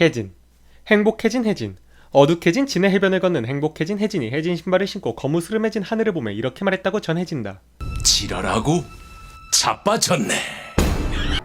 혜진. 행복해진 혜진. 어둑해진 진의 해변을 걷는 행복해진 혜진이 혜진 신발을 신고 거무스름해진 하늘을 보며 이렇게 말했다고 전해진다. 지랄하고 자빠졌네.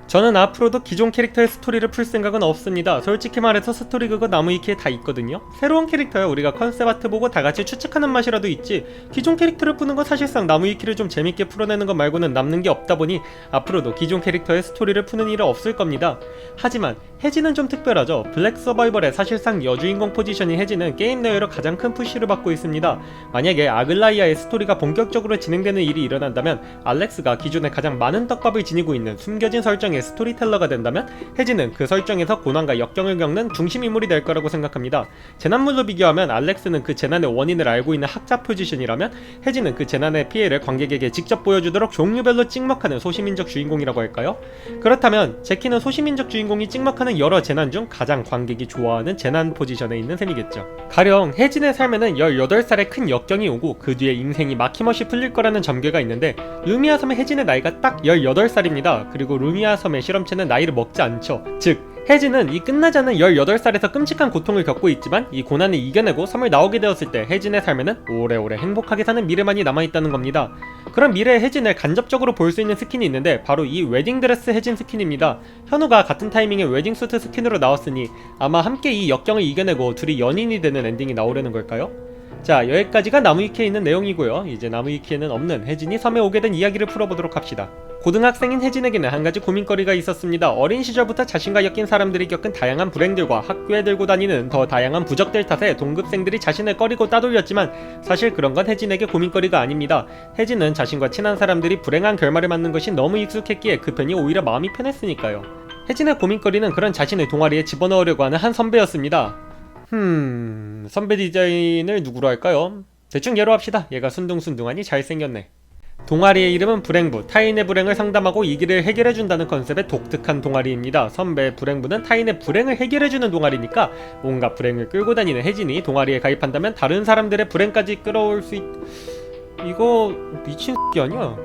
저는 앞으로도 기존 캐릭터의 스토리를 풀 생각은 없습니다. 솔직히 말해서 스토리 그거 나무위키에 다 있거든요. 새로운 캐릭터야 우리가 컨셉 아트 보고 다 같이 추측하는 맛이라도 있지. 기존 캐릭터를 푸는 건 사실상 나무위키를 좀 재밌게 풀어내는 것 말고는 남는 게 없다 보니 앞으로도 기존 캐릭터의 스토리를 푸는 일은 없을 겁니다. 하지만 혜진은 좀 특별하죠. 블랙 서바이벌의 사실상 여주인공 포지션인 혜진은 게임 내외로 가장 큰 푸시를 받고 있습니다. 만약에 아글라이아의 스토리가 본격적으로 진행되는 일이 일어난다면 알렉스가 기존에 가장 많은 떡밥을 지니고 있는 숨겨진 설정 의 스토리텔러가 된다면 혜진은 그 설정에서 고난과 역경을 겪는 중심 인물이 될 거라고 생각합니다. 재난물로 비교하면 알렉스는 그 재난의 원인을 알고 있는 학자 포지션이라면 혜진은 그 재난의 피해를 관객에게 직접 보여주도록 종류별로 찍먹하는 소시민적 주인공이라고 할까요? 그렇다면 제키는 소시민적 주인공이 찍먹하는 여러 재난 중 가장 관객이 좋아하는 재난 포지션에 있는 셈이겠죠. 가령 혜진의 삶에는 18살의 큰 역경이 오고 그 뒤에 인생이 막힘없이 풀릴 거라는 전개가 있는데 루미아 섬의 혜진의 나이가 딱 18살입니다. 그리고 루미아 섬의 실험체는 나이를 먹지 않죠. 즉 혜진은 이 끝나지 않은 18살에서 끔찍한 고통을 겪고 있지만 이 고난을 이겨내고 섬을 나오게 되었을 때 혜진의 삶에는 오래오래 행복하게 사는 미래만이 남아있다는 겁니다. 그런 미래의 혜진을 간접적으로 볼 수 있는 스킨이 있는데 바로 이 웨딩드레스 혜진 스킨입니다. 현우가 같은 타이밍에 웨딩수트 스킨으로 나왔으니 아마 함께 이 역경을 이겨내고 둘이 연인이 되는 엔딩이 나오려는 걸까요? 자 여기까지가 나무위키에 있는 내용이고요. 이제 나무위키에는 없는 혜진이 섬에 오게 된 이야기를 풀어보도록 합시다. 고등학생인 혜진에게는 한 가지 고민거리가 있었습니다. 어린 시절부터 자신과 엮인 사람들이 겪은 다양한 불행들과 학교에 들고 다니는 더 다양한 부적들 탓에 동급생들이 자신을 꺼리고 따돌렸지만 사실 그런 건 혜진에게 고민거리가 아닙니다. 혜진은 자신과 친한 사람들이 불행한 결말을 맞는 것이 너무 익숙했기에 그 편이 오히려 마음이 편했으니까요. 혜진의 고민거리는 그런 자신을 동아리에 집어넣으려고 하는 한 선배였습니다. 흠... 선배 디자인을 누구로 할까요? 대충 예로 합시다. 얘가 순둥순둥하니 잘생겼네. 동아리의 이름은 불행부, 타인의 불행을 상담하고 이 길을 해결해준다는 컨셉의 독특한 동아리입니다. 선배 불행부는 타인의 불행을 해결해주는 동아리니까 뭔가 불행을 끌고 다니는 혜진이 동아리에 가입한다면 다른 사람들의 불행까지 끌어올 수 있... 이거 미친 X 아니야?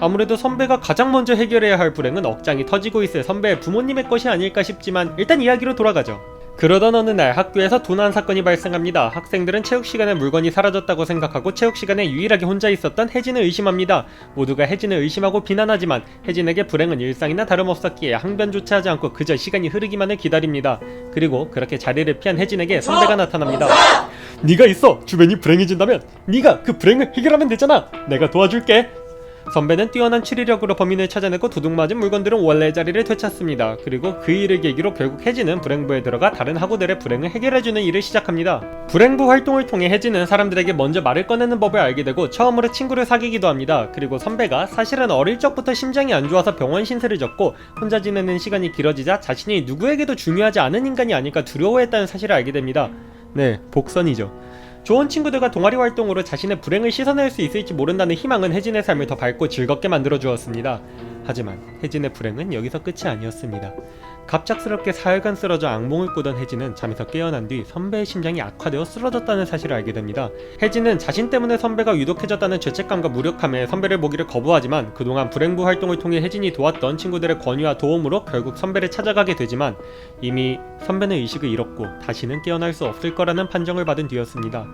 아무래도 선배가 가장 먼저 해결해야 할 불행은 억장이 터지고 있을 선배의 부모님의 것이 아닐까 싶지만 일단 이야기로 돌아가죠. 그러던 어느 날 학교에서 도난 사건이 발생합니다. 학생들은 체육 시간에 물건이 사라졌다고 생각하고 체육 시간에 유일하게 혼자 있었던 혜진을 의심합니다. 모두가 혜진을 의심하고 비난하지만 혜진에게 불행은 일상이나 다름없었기에 항변조차 하지 않고 그저 시간이 흐르기만을 기다립니다. 그리고 그렇게 자리를 피한 혜진에게 선배가 나타납니다. 네가 있어. 주변이 불행해진다면 네가 그 불행을 해결하면 되잖아. 내가 도와줄게. 선배는 뛰어난 추리력으로 범인을 찾아내고 두둑맞은 물건들은 원래 자리를 되찾습니다. 그리고 그 일을 계기로 결국 혜진은 불행부에 들어가 다른 학우들의 불행을 해결해주는 일을 시작합니다. 불행부 활동을 통해 혜진은 사람들에게 먼저 말을 꺼내는 법을 알게 되고 처음으로 친구를 사귀기도 합니다. 그리고 선배가 사실은 어릴 적부터 심장이 안 좋아서 병원 신세를 졌고 혼자 지내는 시간이 길어지자 자신이 누구에게도 중요하지 않은 인간이 아닐까 두려워했다는 사실을 알게 됩니다. 네, 복선이죠. 좋은 친구들과 동아리 활동으로 자신의 불행을 씻어낼 수 있을지 모른다는 희망은 혜진의 삶을 더 밝고 즐겁게 만들어 주었습니다. 하지만 혜진의 불행은 여기서 끝이 아니었습니다. 갑작스럽게 사흘간 쓰러져 악몽을 꾸던 혜진은 잠에서 깨어난 뒤 선배의 심장이 악화되어 쓰러졌다는 사실을 알게 됩니다. 혜진은 자신 때문에 선배가 유독해졌다는 죄책감과 무력함에 선배를 보기를 거부하지만 그동안 불행부 활동을 통해 혜진이 도왔던 친구들의 권유와 도움으로 결국 선배를 찾아가게 되지만 이미 선배는 의식을 잃었고 다시는 깨어날 수 없을 거라는 판정을 받은 뒤였습니다.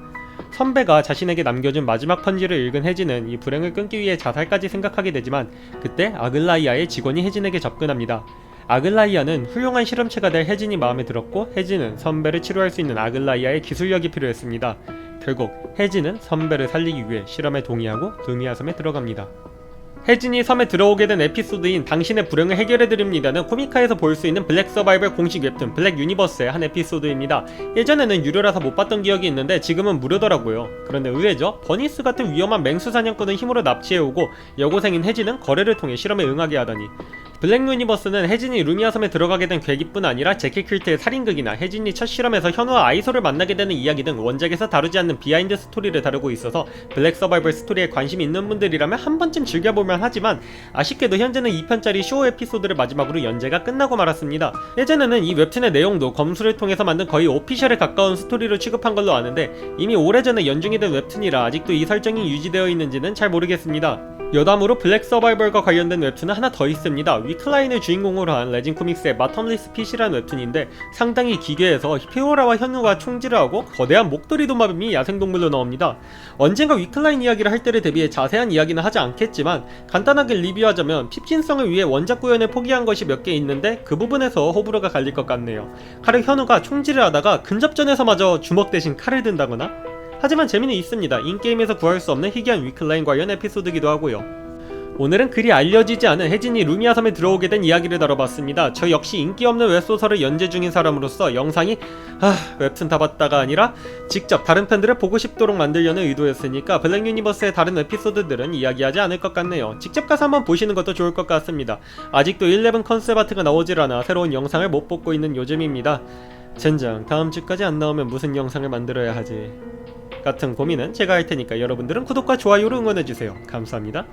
선배가 자신에게 남겨준 마지막 편지를 읽은 혜진은 이 불행을 끊기 위해 자살까지 생각하게 되지만 그때 아글라이아의 직원이 혜진에게 접근합니다. 아글라이아는 훌륭한 실험체가 될 혜진이 마음에 들었고 혜진은 선배를 치료할 수 있는 아글라이아의 기술력이 필요했습니다. 결국 혜진은 선배를 살리기 위해 실험에 동의하고 루미아 섬에 들어갑니다. 혜진이 섬에 들어오게 된 에피소드인 당신의 불행을 해결해드립니다는 코미카에서 볼 수 있는 블랙 서바이벌 공식 웹툰 블랙 유니버스의 한 에피소드입니다. 예전에는 유료라서 못 봤던 기억이 있는데 지금은 무료더라고요. 그런데 의외죠? 버니스 같은 위험한 맹수 사냥꾼을 힘으로 납치해오고 여고생인 혜진은 거래를 통해 실험에 응하게 하다니 블랙 유니버스는 혜진이 루미아 섬에 들어가게 된 계기뿐 아니라 제키 킬트의 살인극이나 혜진이 첫 실험에서 현우와 아이소를 만나게 되는 이야기 등 원작에서 다루지 않는 비하인드 스토리를 다루고 있어서 블랙 서바이벌 스토리에 관심 있는 분들이라면 한 번쯤 즐겨볼만 하지만 아쉽게도 현재는 2편짜리 쇼 에피소드를 마지막으로 연재가 끝나고 말았습니다. 예전에는 이 웹툰의 내용도 검수를 통해서 만든 거의 오피셜에 가까운 스토리로 취급한 걸로 아는데 이미 오래전에 연중이 된 웹툰이라 아직도 이 설정이 유지되어 있는지는 잘 모르겠습니다. 여담으로 블랙 서바이벌과 관련된 웹툰은 하나 더 있습니다. 위클라인을 주인공으로 한 레진 코믹스의 마텀리스 핏이라는 웹툰인데 상당히 기괴해서 피오라와 현우가 총질을 하고 거대한 목도리 도마뱀이 야생동물로 나옵니다. 언젠가 위클라인 이야기를 할 때를 대비해 자세한 이야기는 하지 않겠지만 간단하게 리뷰하자면 핍진성을 위해 원작 구현을 포기한 것이 몇 개 있는데 그 부분에서 호불호가 갈릴 것 같네요. 가령 현우가 총질을 하다가 근접전에서마저 주먹 대신 칼을 든다거나 하지만 재미는 있습니다. 인게임에서 구할 수 없는 희귀한 위클라인 관련 에피소드기도 하고요. 오늘은 그리 알려지지 않은 혜진이 루미아 섬에 들어오게 된 이야기를 다뤄봤습니다. 저 역시 인기 없는 웹소설을 연재 중인 사람으로서 영상이 아 웹툰 다 봤다가 아니라 직접 다른 팬들을 보고 싶도록 만들려는 의도였으니까 블랙 유니버스의 다른 에피소드들은 이야기하지 않을 것 같네요. 직접 가서 한번 보시는 것도 좋을 것 같습니다. 아직도 11 컨셉 아트가 나오질 않아 새로운 영상을 못 뽑고 있는 요즘입니다. 젠장 다음 주까지 안 나오면 무슨 영상을 만들어야 하지 같은 고민은 제가 할 테니까 여러분들은 구독과 좋아요로 응원해주세요. 감사합니다.